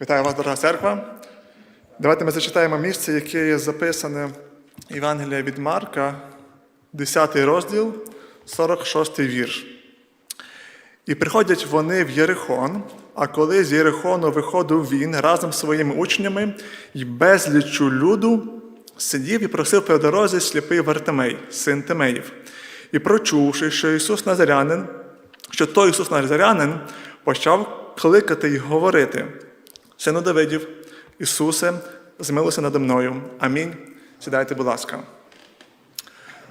Вітаю вас, дорога церква. Давайте ми зачитаємо місце, яке є записане Євангелія від Марка, 10 розділ, 46 вірш. І приходять вони в Єрихон, а коли з Єрихону виходив він разом з своїми учнями і безліччю люду сидів і просив по дорозі сліпий Вартимей, син Тимеїв. І прочувши, що Ісус Назарянин, що той Ісус Назарянин почав кликати й говорити: Сину Давидів, Ісусе, змилуйся надо мною. Амінь. Сідайте, будь ласка.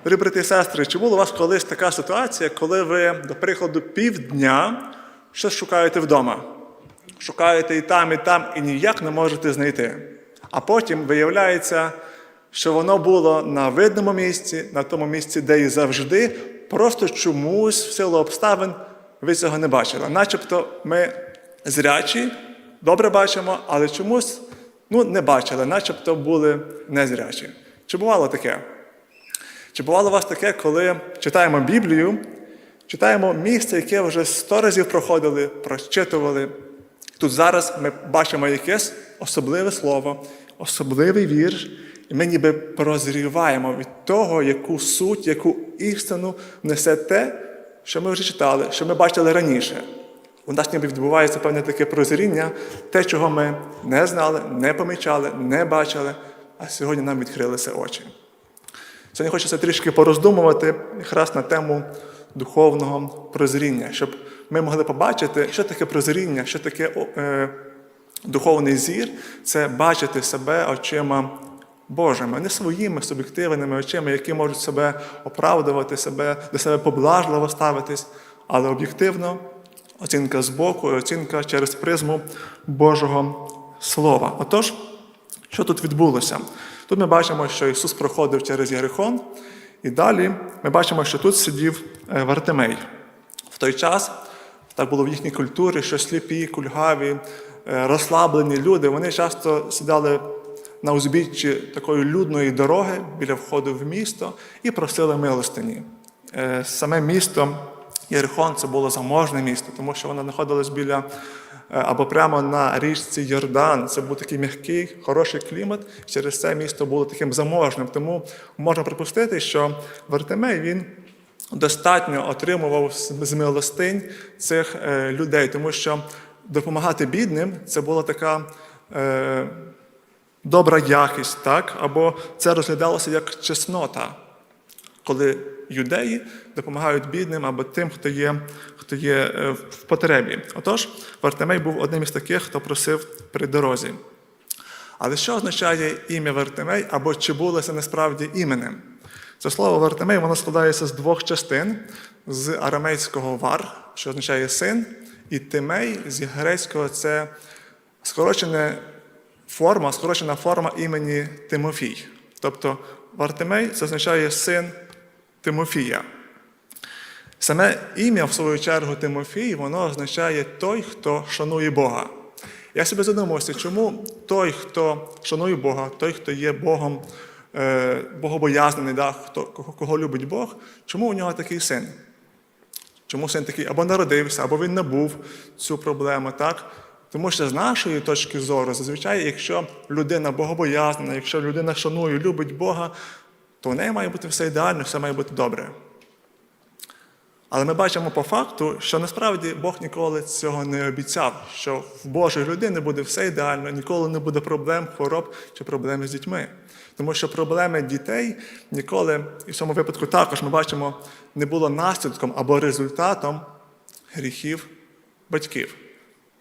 Дорогі брати і сестри, чи була у вас колись така ситуація, коли ви, до прикладу, півдня щось шукаєте вдома? Шукаєте і там, і там, і ніяк не можете знайти. А потім виявляється, що воно було на видному місці, на тому місці, де і завжди, просто чомусь в силу обставин ви цього не бачили. Начебто ми зрячі, добре бачимо, але чомусь ну, не бачили, начебто були незрячі. Чи бувало таке? Чи бувало у вас таке, коли читаємо Біблію, читаємо місце, яке вже сто разів проходили, прочитували. Тут зараз ми бачимо якесь особливе слово, особливий вірш, і ми ніби прозріваємо від того, яку суть, яку істину несе те, що ми вже читали, що ми бачили раніше. У нас ніби відбувається певне таке прозріння, те, чого ми не знали, не помічали, не бачили, а сьогодні нам відкрилися очі. Сьогодні хочеться трішки пороздумувати якраз на тему духовного прозріння, щоб ми могли побачити, що таке прозріння, що таке е, духовний зір це бачити себе очима Божими, не своїми суб'єктивними очима, які можуть себе оправдувати, себе, до себе поблажливо ставитись, але об'єктивно оцінка збоку, і оцінка через призму Божого Слова. Отож, що тут відбулося? Тут ми бачимо, що Ісус проходив через Єрихон, і далі ми бачимо, що тут сидів е, Вартимей. В той час так було в їхній культурі, що сліпі, кульгаві, е, розслаблені люди, вони часто сідали на узбіччі такої людної дороги біля входу в місто і просили милостині. Е, Саме місто Єрихон це було заможне місто, тому що воно знаходилось біля е, або прямо на річці Йордан. Це був такий м'який, хороший клімат. Через це місто було таким заможним. Тому можна припустити, що Вартимей він достатньо отримував з милостинь цих е, людей, тому що допомагати бідним це була така. Е, Добра якість, так? або це розглядалося як чеснота, коли юдеї допомагають бідним або тим, хто є, хто є е, в потребі. Отож, Вартимей був одним із таких, хто просив при дорозі. Але що означає ім'я Вартимей, або чи було це насправді іменем? Це слово Вартимей воно складається з двох частин: з арамейського вар, що означає син, і тимей з грецького це скорочене форма, скорочена форма імені Тимофій. Тобто Вартимей це означає син Тимофія. Саме ім'я, в свою чергу, Тимофій, воно означає той, хто шанує Бога. Я себе задумався, чому той, хто шанує Бога, той, хто є Богом, е, богобоязнений, да, хто, кого любить Бог, чому у нього такий син? Чому син такий або народився, або він набув цю проблему, так? Тому що з нашої точки зору, зазвичай, якщо людина богобоязнена, якщо людина шанує, любить Бога, то в неї має бути все ідеально, все має бути добре. Але ми бачимо по факту, що насправді Бог ніколи цього не обіцяв, що в Божої людини буде все ідеально, ніколи не буде проблем, хвороб чи проблем з дітьми. Тому що проблеми дітей ніколи, і в цьому випадку також ми бачимо, не було наслідком або результатом гріхів батьків.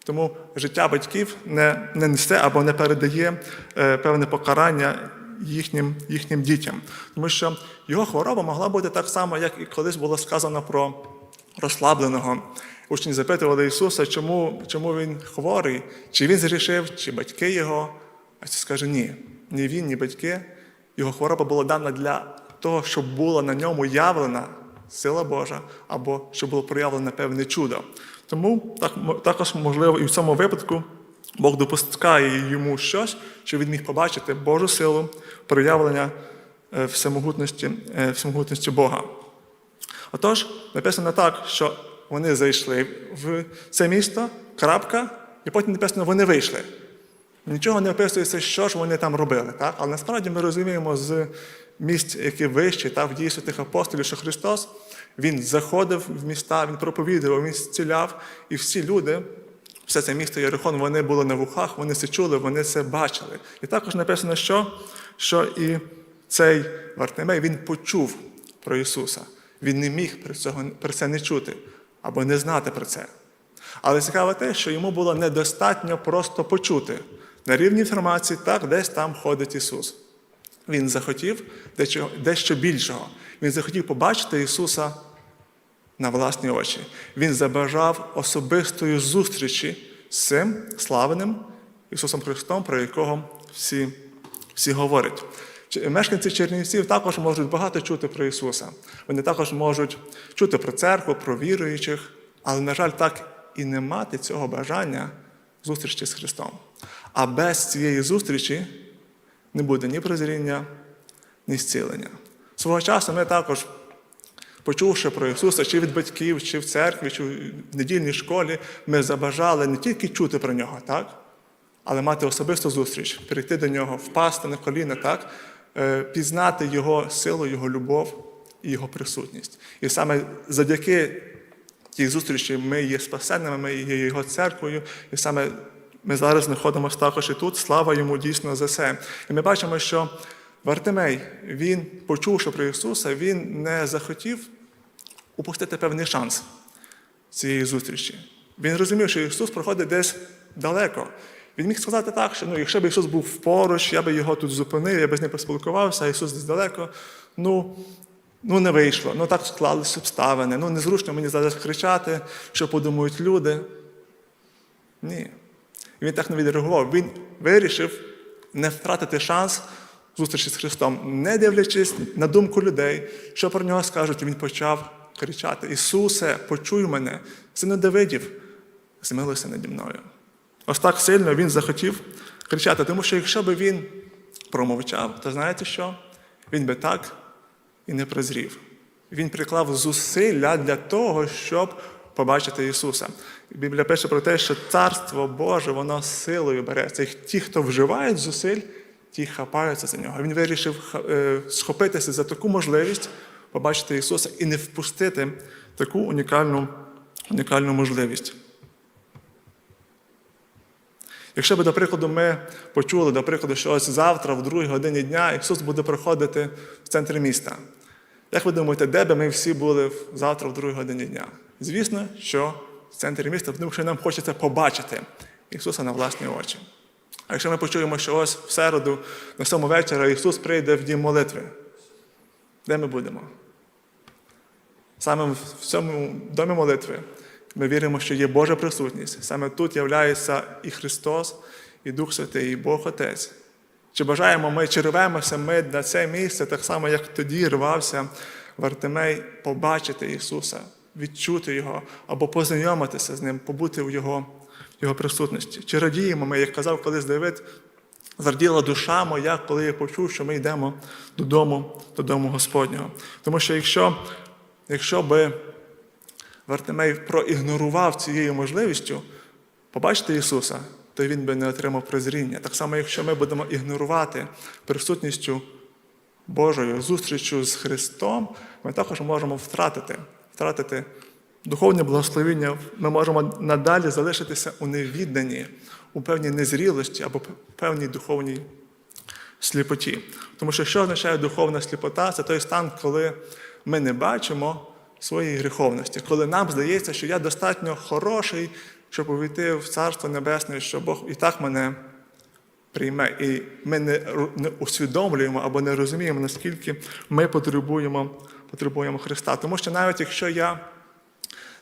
Тому життя батьків не, не несе або не передає е, певне покарання їхнім, їхнім дітям. Тому що його хвороба могла бути так само, як і колись було сказано про розслабленого. Учні запитували Ісуса, чому, чому він хворий, чи він зрішив, чи батьки його. А Ісус каже, ні, ні він, ні батьки. Його хвороба була дана для того, щоб була на ньому явлена сила Божа, або щоб було проявлене певне чудо. Тому так, також можливо і в цьому випадку Бог допускає йому щось, щоб він міг побачити Божу силу, проявлення е, всемогутності, е, всемогутності Бога. Отож, написано так, що вони зайшли в це місто, крапка, і потім написано, вони вийшли. Нічого не описується, що ж вони там робили. Так? Але насправді ми розуміємо з місць, які вищі, та в дії святих апостолів, що Христос Він заходив в міста, Він проповідував, Він зціляв, і всі люди, все це місто Єрихон, вони були на вухах, вони це чули, вони це бачили. І також написано, що, що і цей Вартимей він почув про Ісуса. Він не міг про, цього, про це не чути або не знати про це. Але цікаво те, що йому було недостатньо просто почути. На рівні інформації, так, десь там ходить Ісус. Він захотів дещо, більшого. Він захотів побачити Ісуса на власні очі. Він забажав особистої зустрічі з цим славеним Ісусом Христом, про якого всі, всі говорять. Мешканці Чернівців також можуть багато чути про Ісуса. Вони також можуть чути про церкву, про віруючих, але, на жаль, так і не мати цього бажання зустрічі з Христом. А без цієї зустрічі не буде ні прозріння, ні зцілення. Свого часу ми також, почувши про Ісуса, чи від батьків, чи в церкві, чи в недільній школі, ми забажали не тільки чути про нього, так? але мати особисту зустріч, прийти до нього, впасти на коліна, так? Е, пізнати Його силу, Його любов і Його присутність. І саме завдяки тій зустрічі ми є спасенними, ми є Його церквою, і саме ми зараз знаходимося також і тут. Слава йому дійсно за це. І ми бачимо, що Вартимей, він, почувши про Ісуса, він не захотів упустити певний шанс цієї зустрічі. Він розумів, що Ісус проходить десь далеко. Він міг сказати так, що ну, якщо б Ісус був поруч, я би його тут зупинив, я би з ним поспілкувався, а Ісус десь далеко. Ну, ну не вийшло, ну так склалися обставини, ну незручно мені зараз кричати, що подумають люди. Ні. Він так не відреагував. Він вирішив не втратити шанс зустрічі з Христом, не дивлячись на думку людей, що про нього скажуть, він почав кричати: Ісусе, почуй мене, сину Давидів, змилуйся наді мною. Ось так сильно він захотів кричати, тому що якщо б він промовчав, то знаєте що? Він би так і не прозрів. Він приклав зусилля для того, щоб побачити Ісуса. Біблія пише про те, що Царство Боже, воно силою береться. І ті, хто вживають зусиль, ті хапаються за нього. Він вирішив е, схопитися за таку можливість побачити Ісуса і не впустити таку унікальну, унікальну можливість. Якщо б, до прикладу, ми почули, до прикладу, що ось завтра, в другій годині дня, Ісус буде проходити в центрі міста. Як ви думаєте, де би ми всі були завтра, в другій годині дня? Звісно, що в центрі міста, тому що нам хочеться побачити Ісуса на власні очі. А якщо ми почуємо, що ось в середу, на сьому вечора Ісус прийде в дім молитви, де ми будемо? Саме в цьому домі молитви ми віримо, що є Божа присутність. Саме тут являється і Христос, і Дух Святий, і Бог Отець. Чи бажаємо ми, чи рвемося ми на це місце, так само, як тоді рвався Вартимей, побачити Ісуса, відчути Його або познайомитися з Ним, побути в Його, Його присутності. Чи радіємо ми, як казав колись Давид, зраділа душа моя, коли я почув, що ми йдемо додому, додому Господнього. Тому що якщо, якщо би Вартимей проігнорував цією можливістю побачити Ісуса, то він би не отримав прозріння. Так само, якщо ми будемо ігнорувати присутністю Божою, зустрічю з Христом, ми також можемо втратити, втратити духовне благословіння. Ми можемо надалі залишитися у невідданні, у певній незрілості або певній духовній сліпоті. Тому що що означає духовна сліпота? Це той стан, коли ми не бачимо своєї гріховності, коли нам здається, що я достатньо хороший, щоб увійти в Царство Небесне, що Бог і так мене прийме. І ми не, усвідомлюємо або не розуміємо, наскільки ми потребуємо, потребуємо Христа. Тому що навіть якщо я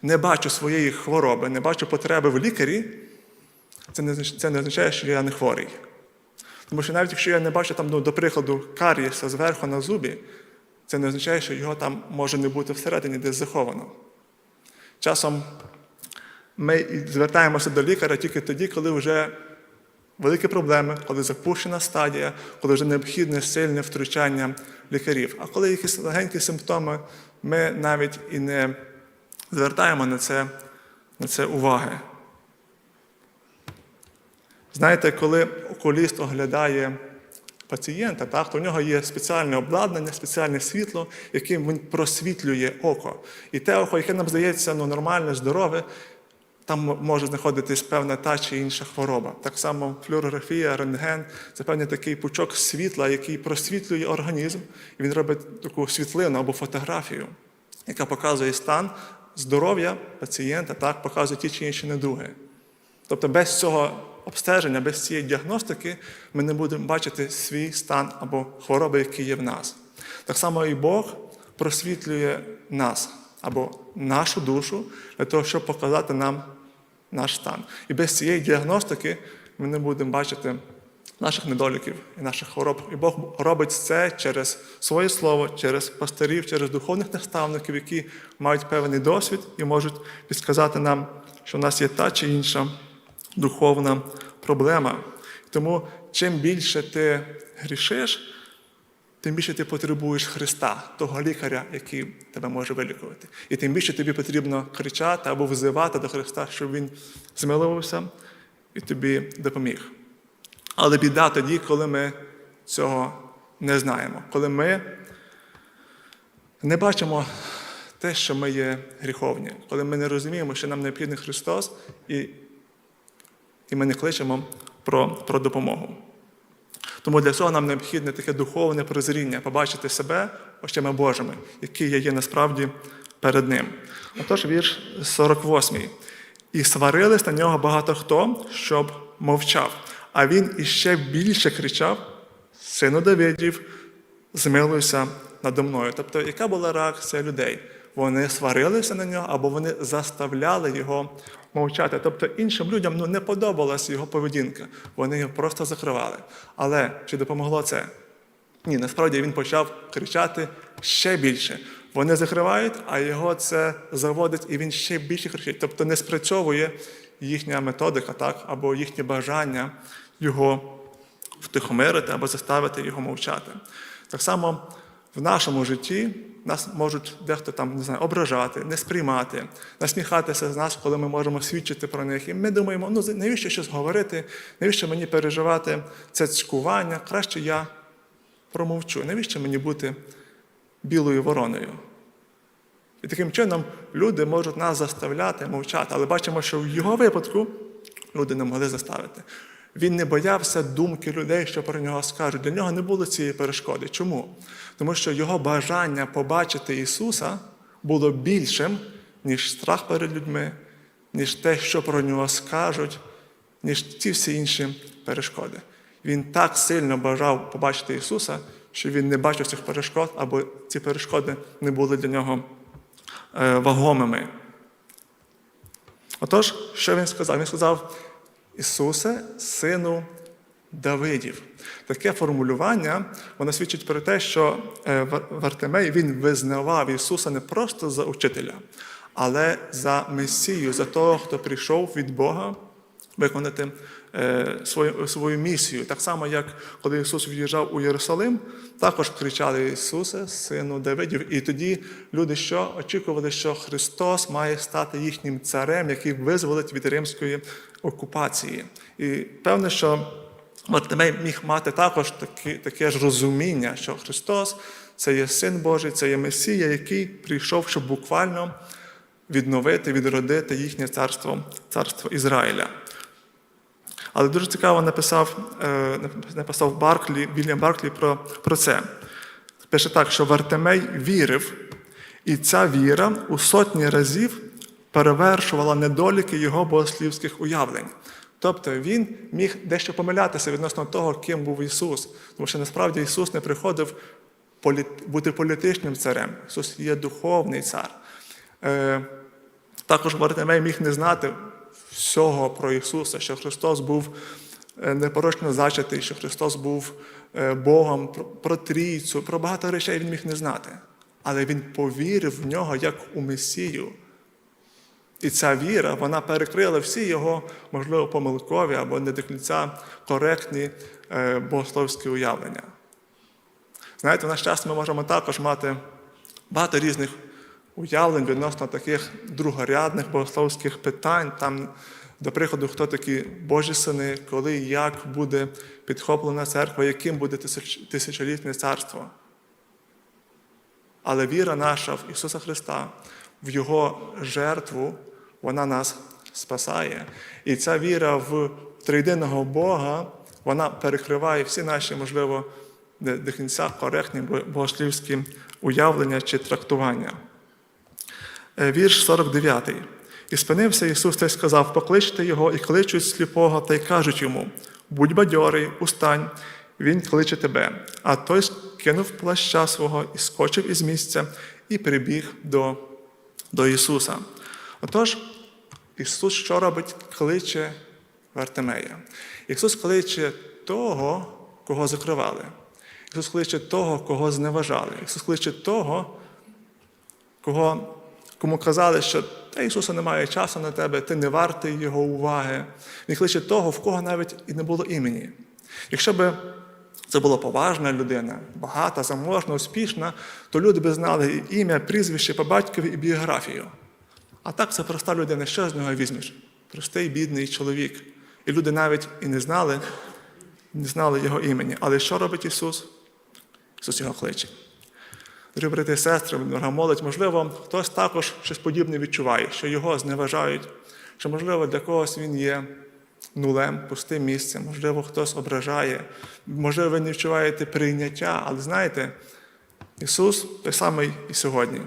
не бачу своєї хвороби, не бачу потреби в лікарі, це не, це не означає, що я не хворий. Тому що навіть якщо я не бачу там, ну, до прикладу, карієса зверху на зубі, це не означає, що його там може не бути всередині десь заховано. Часом ми звертаємося до лікаря тільки тоді, коли вже великі проблеми, коли запущена стадія, коли вже необхідне сильне втручання лікарів. А коли якісь легенькі симптоми, ми навіть і не звертаємо на це, на це уваги. Знаєте, коли окуліст оглядає пацієнта, так, то в нього є спеціальне обладнання, спеціальне світло, яким він просвітлює око. І те око, яке нам здається ну, нормальне, здорове, там може знаходитись певна та чи інша хвороба. Так само флюорографія, рентген це певний такий пучок світла, який просвітлює організм, і він робить таку світлину або фотографію, яка показує стан здоров'я пацієнта, так, показує ті чи інші недуги. Тобто без цього обстеження, без цієї діагностики ми не будемо бачити свій стан або хвороби, які є в нас. Так само і Бог просвітлює нас або нашу душу для того, щоб показати нам наш стан. І без цієї діагностики ми не будемо бачити наших недоліків і наших хвороб. І Бог робить це через своє слово, через пастирів, через духовних наставників, які мають певний досвід і можуть підказати нам, що в нас є та чи інша духовна проблема. Тому чим більше ти грішиш, тим більше ти потребуєш Христа, того лікаря, який тебе може вилікувати. І тим більше тобі потрібно кричати або взивати до Христа, щоб Він змилувався і тобі допоміг. Але біда тоді, коли ми цього не знаємо, коли ми не бачимо те, що ми є гріховні, коли ми не розуміємо, що нам необхідний Христос, і, і ми не кличемо про, про допомогу. Тому для цього нам необхідне таке духовне прозріння, побачити себе очима Божими, які я є насправді перед Ним. Отож, вірш 48. І сварились на нього багато хто, щоб мовчав. А він іще більше кричав: Сину Давидів, змилуйся надо мною. Тобто, яка була реакція людей? Вони сварилися на нього або вони заставляли його мовчати. Тобто іншим людям ну, не подобалася його поведінка. Вони його просто закривали. Але чи допомогло це? Ні, насправді він почав кричати ще більше. Вони закривають, а його це заводить, і він ще більше кричить. Тобто не спрацьовує їхня методика, так, або їхнє бажання його втихомирити або заставити його мовчати. Так само в нашому житті нас можуть дехто там не знаю, ображати, не сприймати, насміхатися з нас, коли ми можемо свідчити про них. І ми думаємо, ну навіщо щось говорити, навіщо мені переживати це цькування? Краще я промовчу. Навіщо мені бути білою вороною? І таким чином люди можуть нас заставляти мовчати, але бачимо, що в його випадку люди не могли заставити. Він не боявся думки людей, що про нього скажуть. Для нього не було цієї перешкоди. Чому? Тому що його бажання побачити Ісуса було більшим, ніж страх перед людьми, ніж те, що про нього скажуть, ніж ті всі інші перешкоди. Він так сильно бажав побачити Ісуса, що він не бачив цих перешкод, або ці перешкоди не були для нього е, вагомими. Отож, що він сказав? Він сказав: Ісусе, сину Давидів. Таке формулювання воно свідчить про те, що е, Вартимей він визнавав Ісуса не просто за учителя, але за Месію, за того, хто прийшов від Бога виконати е, свою, свою місію. Так само, як коли Ісус в'їжджав у Єрусалим, також кричали Ісусе, сину Давидів. І тоді люди що очікували, що Христос має стати їхнім царем, який визволить від римської окупації. І певне, що Мартимей міг мати також таке, таке ж розуміння, що Христос це є Син Божий, це є Месія, який прийшов, щоб буквально відновити, відродити їхнє царство, царство Ізраїля. Але дуже цікаво написав, е, написав Барклі, Вільям Барклі про, про це. Пише так, що Вартимей вірив, і ця віра у сотні разів перевершувала недоліки його богослівських уявлень. Тобто він міг дещо помилятися відносно того, ким був Ісус. Тому що насправді Ісус не приходив бути політичним царем. Ісус є духовний цар. Е, також Вартимей міг не знати всього про Ісуса, що Христос був е, непорочно зачатий, що Христос був е, Богом, про, трійцю, про багато речей він міг не знати. Але він повірив в нього як у Месію. І ця віра, вона перекрила всі його, можливо, помилкові або не до кінця коректні е, богословські уявлення. Знаєте, в наш час ми можемо також мати багато різних уявлень відносно таких другорядних богословських питань, там, до приходу, хто такі Божі сини, коли і як буде підхоплена церква, яким буде тисяч- тисячолітнє царство. Але віра наша в Ісуса Христа, в Його жертву, вона нас спасає. І ця віра в триєдиного Бога, вона перекриває всі наші, можливо, до кінця коректні богослівські уявлення чи трактування. Е, Вірш 49. І спинився Ісус та й сказав: Покличте його, і кличуть сліпого, та й кажуть йому: Будь бадьорий, устань, він кличе тебе. А той кинув плаща свого і скочив із місця, і прибіг до, до Ісуса. Отож, Ісус що робить? Кличе Вартимея. Ісус кличе того, кого закривали. Ісус кличе того, кого зневажали. Ісус кличе того, кого, кому казали, що та Ісуса немає часу на тебе, ти не вартий Його уваги. Він кличе того, в кого навіть і не було імені. Якщо б це була поважна людина, багата, заможна, успішна, то люди б знали і ім'я, прізвище по батькові і біографію. А так це проста людина, що з нього візьмеш? Простий, бідний чоловік. І люди навіть і не знали, не знали його імені. Але що робить Ісус? Ісус його кличе. Дорогі брати і сестри, дорога молодь, можливо, хтось також щось подібне відчуває, що його зневажають, що, можливо, для когось він є нулем, пустим місцем, можливо, хтось ображає, можливо, ви не відчуваєте прийняття, але знаєте, Ісус той самий і сьогодні.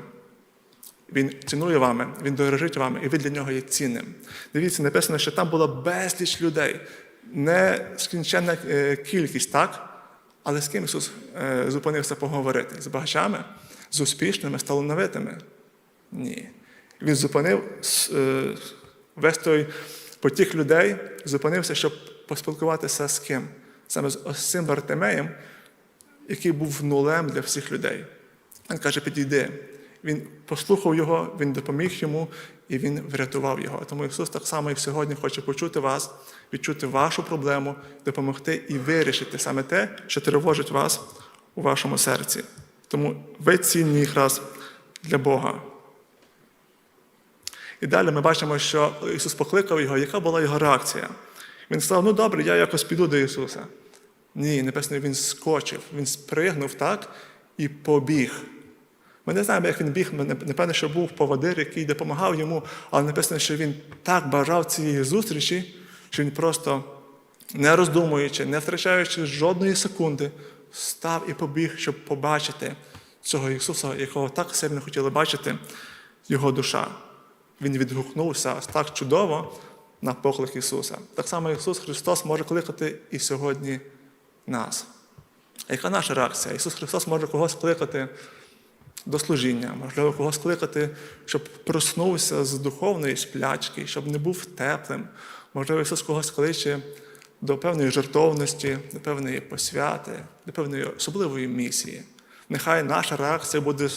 Він цінує вами, Він дорожить вами, і ви для нього є цінним. Дивіться, написано, що там була безліч людей, нескінченна е, кількість, так? Але з ким Ісус е, зупинився поговорити? З багачами, з успішними, з талановитими? Ні. Він зупинив е, весь той потік людей, зупинився, щоб поспілкуватися з ким? Саме з ось цим Вартимеєм, який був нулем для всіх людей. Він каже: підійди. Він послухав його, він допоміг йому і він врятував його. Тому Ісус так само і сьогодні хоче почути вас, відчути вашу проблему, допомогти і вирішити саме те, що тривожить вас у вашому серці. Тому ви цінні якраз для Бога. І далі ми бачимо, що Ісус покликав його, яка була його реакція. Він сказав: ну добре, я якось піду до Ісуса. Ні, написано, він скочив, він спригнув так і побіг. Ми не знаємо, як він біг, напевно, що був поводир, який допомагав йому, але написано, що він так бажав цієї зустрічі, що він просто, не роздумуючи, не втрачаючи жодної секунди, став і побіг, щоб побачити цього Ісуса, якого так сильно хотіли бачити його душа. Він відгукнувся так чудово на поклик Ісуса. Так само Ісус Христос може кликати і сьогодні нас. Яка наша реакція? Ісус Христос може когось кликати до служіння, можливо, когось кликати, щоб проснувся з духовної сплячки, щоб не був теплим. Можливо, Ісус когось кличе до певної жертовності, до певної посвяти, до певної особливої місії. Нехай наша реакція буде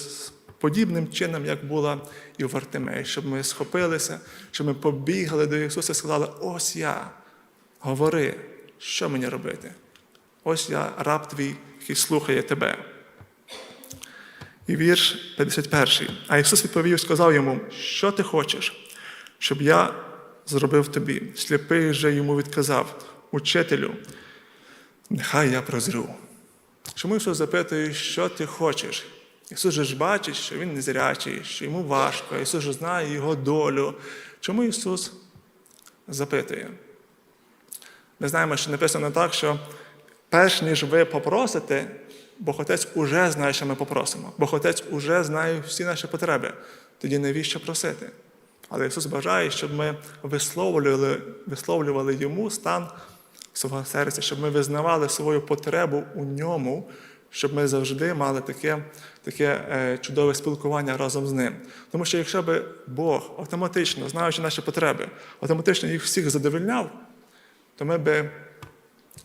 подібним чином, як була і в Артемеї, щоб ми схопилися, щоб ми побігли до Ісуса і сказали: ось я, говори, що мені робити? Ось я, раб твій, який слухає тебе. І вірш 51. А Ісус відповів і сказав йому, що ти хочеш, щоб я зробив тобі. Сліпий же йому відказав, учителю, нехай я прозрю. Чому Ісус запитує, що ти хочеш? Ісус же ж бачить, що Він незрячий, що йому важко, Ісус же знає його долю. Чому Ісус запитує? Ми знаємо, що написано так, що перш ніж ви попросите, Бог Отець уже знає, що ми попросимо. Бог Отець уже знає всі наші потреби. Тоді навіщо просити? Але Ісус бажає, щоб ми висловлювали, висловлювали Йому стан свого серця, щоб ми визнавали свою потребу у ньому, щоб ми завжди мали таке, таке е, чудове спілкування разом з ним. Тому що якщо би Бог автоматично, знаючи наші потреби, автоматично їх всіх задовольняв, то ми би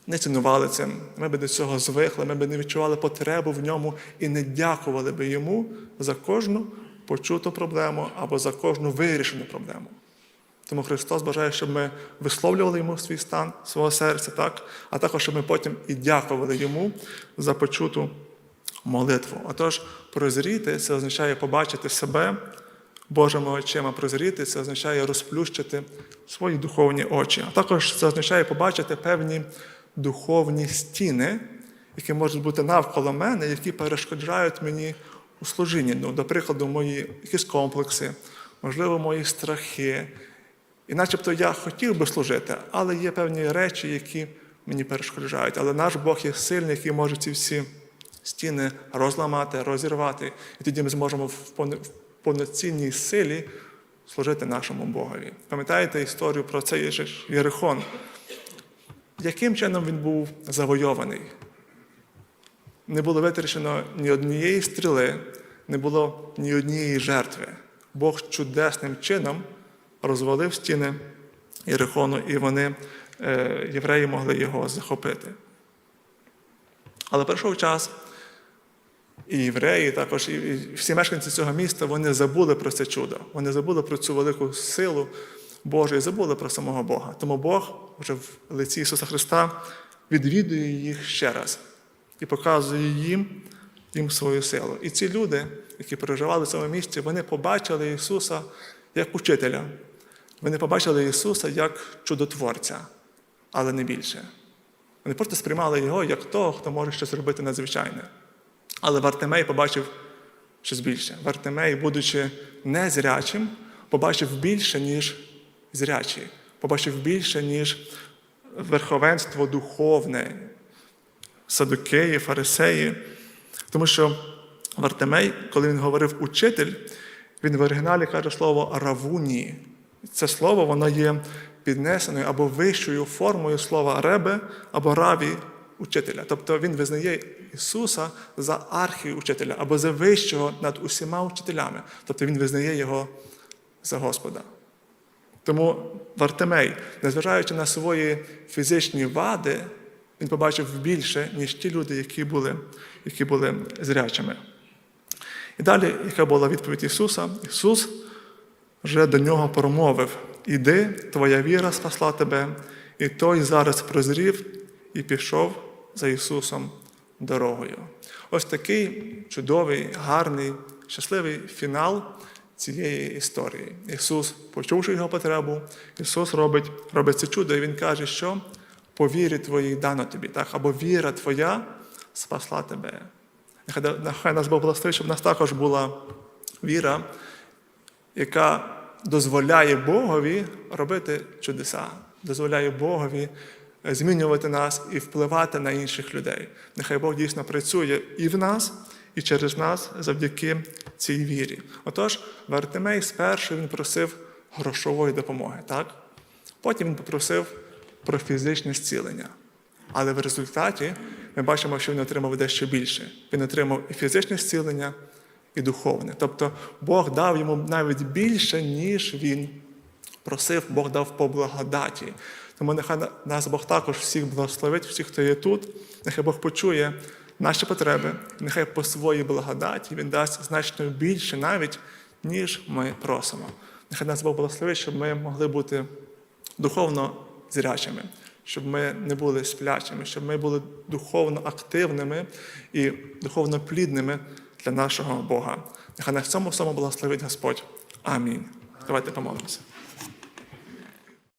не цінували цим, ми би до цього звикли, ми би не відчували потребу в ньому і не дякували би йому за кожну почуту проблему або за кожну вирішену проблему. Тому Христос бажає, щоб ми висловлювали йому свій стан, свого серця, так? а також щоб ми потім і дякували йому за почуту молитву. Отож, прозріти це означає побачити себе Божими очима прозріти, це означає розплющити свої духовні очі. А також це означає побачити певні духовні стіни, які можуть бути навколо мене, які перешкоджають мені у служінні. Ну, до прикладу, мої якісь комплекси, можливо, мої страхи. І начебто я хотів би служити, але є певні речі, які мені перешкоджають. Але наш Бог є сильний, який може ці всі стіни розламати, розірвати. І тоді ми зможемо в повноцінній силі служити нашому Богові. Пам'ятаєте історію про цей Єрихон? Яким чином він був завойований? Не було витрачено ні однієї стріли, не було ні однієї жертви. Бог чудесним чином розвалив стіни Єрихону, і вони, е, євреї, могли його захопити. Але пройшов час, і євреї, також і всі мешканці цього міста вони забули про це чудо. Вони забули про цю велику силу Божу і забули про самого Бога. Тому Бог вже в лиці Ісуса Христа відвідує їх ще раз і показує їм, їм свою силу. І ці люди, які переживали в цьому місці, вони побачили Ісуса як учителя. Вони побачили Ісуса як чудотворця, але не більше. Вони просто сприймали його як того, хто може щось робити надзвичайне. Але Вартимей побачив щось більше. Вартимей, будучи незрячим, побачив більше, ніж зрячий. Побачив більше, ніж верховенство духовне, садукеї, фарисеї. Тому що Вартимей, коли він говорив учитель, він в оригіналі каже слово равуні. Це слово воно є піднесеною або вищою формою слова ребе або раві учителя. Тобто він визнає Ісуса за архіучителя або за вищого над усіма учителями. Тобто він визнає його за Господа. Тому Вартимей, незважаючи на свої фізичні вади, він побачив більше, ніж ті люди, які були, які були зрячими. І далі, яка була відповідь Ісуса? Ісус вже до нього промовив: Іди, твоя віра спасла тебе, і той зараз прозрів і пішов за Ісусом дорогою. Ось такий чудовий, гарний, щасливий фінал цієї історії. Ісус, почувши його потребу, Ісус робить, робить це чудо, і Він каже, що по вірі твоїй дано тобі, так? або віра твоя спасла тебе. Нехай, нехай нас Бог благословить, щоб в нас також була віра, яка дозволяє Богові робити чудеса, дозволяє Богові змінювати нас і впливати на інших людей. Нехай Бог дійсно працює і в нас, і через нас завдяки цій вірі. Отож, Вартимей спершу він просив грошової допомоги, так? Потім він попросив про фізичне зцілення. Але в результаті ми бачимо, що він отримав дещо більше. Він отримав і фізичне зцілення, і духовне. Тобто Бог дав йому навіть більше, ніж він просив, Бог дав по благодаті. Тому нехай нас Бог також всіх благословить, всіх, хто є тут, нехай Бог почує наші потреби, нехай по своїй благодаті Він дасть значно більше навіть, ніж ми просимо. Нехай нас Бог благословить, щоб ми могли бути духовно зрячими, щоб ми не були сплячими, щоб ми були духовно активними і духовно плідними для нашого Бога. Нехай на цьому всьому благословить Господь. Амінь. Давайте помолимося.